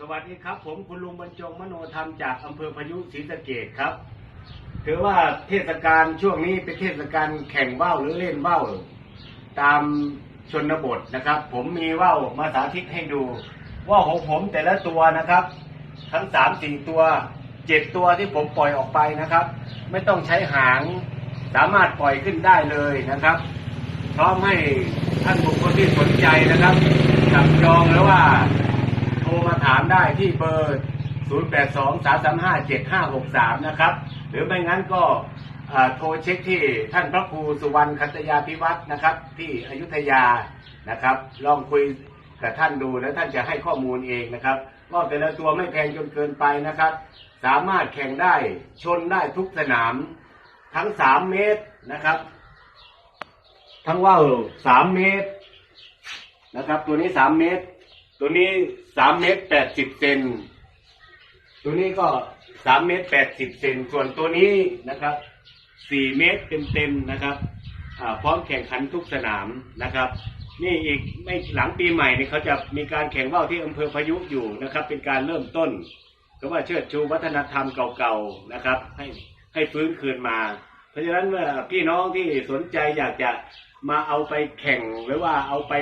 สวัสดีครับ ผมคุณลุงบรรจงมโนธรรมจากอำเภอพายุศรีสะเกดครับ ถือว่าเทศกาลช่วงนี้เป็นเทศกาลแข่งว่าวหรือเล่นว่าวตามชนบทนะครับ ผมมีว่าวมาสาธิตให้ดูว่าวของผมแต่ละตัวนะครับ ทั้งสามสี่ตัวเจ็ดตัวที่ผมปล่อยออกไปนะครับ ไม่ต้องใช้หางสามารถปล่อยขึ้นได้เลยนะครับพร้อมให้ท่านบุคคลที่สนใจนะครับจับจองหรือว่า ทรมาถามได้ที่เบอร์ 0823357563 นะครับ หรือไม่งั้นก็โทรเช็คที่ท่านพระครูสุวรรณคัตยาพิวัตรนะครับ ที่อยุธยานะครับ ลองคุยกับท่านดูแล้วท่านจะให้ข้อมูลเองนะครับว่าแต่ละตัวไม่แพงจนเกินไปนะครับ สามารถแข่งได้ชนได้ทุกสนาม ทั้ง3เมตรนะครับ ทั้งว่าวสามเมตรนะครับ ตัวนี้สามเมตร ตัวนี้สามเมตรแปดสิบเซนตัวนี้ก็สามเมตรแปดสิบเซนส่วนตัวนี้นะครับสี่เมตรเต็มๆนะครับพร้อมแข่งขันทุกสนามนะครับ นี่อีกไม่หลังปีใหม่นี่เขาจะมีการแข่งว่าวที่อำเภอพายุอยู่นะครับ เป็นการเริ่มต้นก็ว่าเชิดชูวัฒนธรรมเก่าๆนะครับ ให้ให้ฟื้นคืนมา เพราะฉะนั้นเมื่อพี่น้องที่สนใจอยากจะ มาเอาไปแข่งหรือว่าเอาไป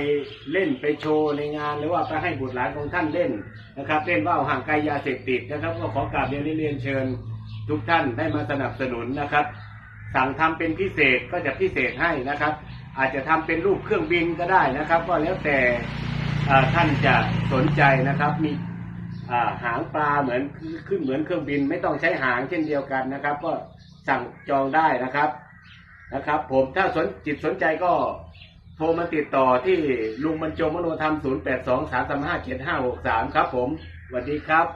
เล่นไปโชว์ในงาน หรือว่าไปให้บุตรหลานของท่านเล่นนะครับเล่นว่าวห่างไกลยาเสพติดนะครับ ก็ขอกราบเรียนเรียนเชิญทุกท่านได้มาสนับสนุนนะครับ สั่งทำเป็นพิเศษก็จะพิเศษให้นะครับ อาจจะทำเป็นรูปเครื่องบินก็ได้นะครับ ก็แล้วแต่ท่านจะสนใจนะครับมีหางปลาเหมือนขึ้นเหมือนเครื่องบิน ไม่ต้องใช้หางเช่นเดียวกันนะครับ ก็สั่งจองได้นะครับ นะครับ ผมถ้าสนจิตสนใจก็โทรมาติดต่อที่ลุงบรรจงมโนธรรม 0 8 2 3 3 5 7 5 6 3 ครับผมสวัสดีครับ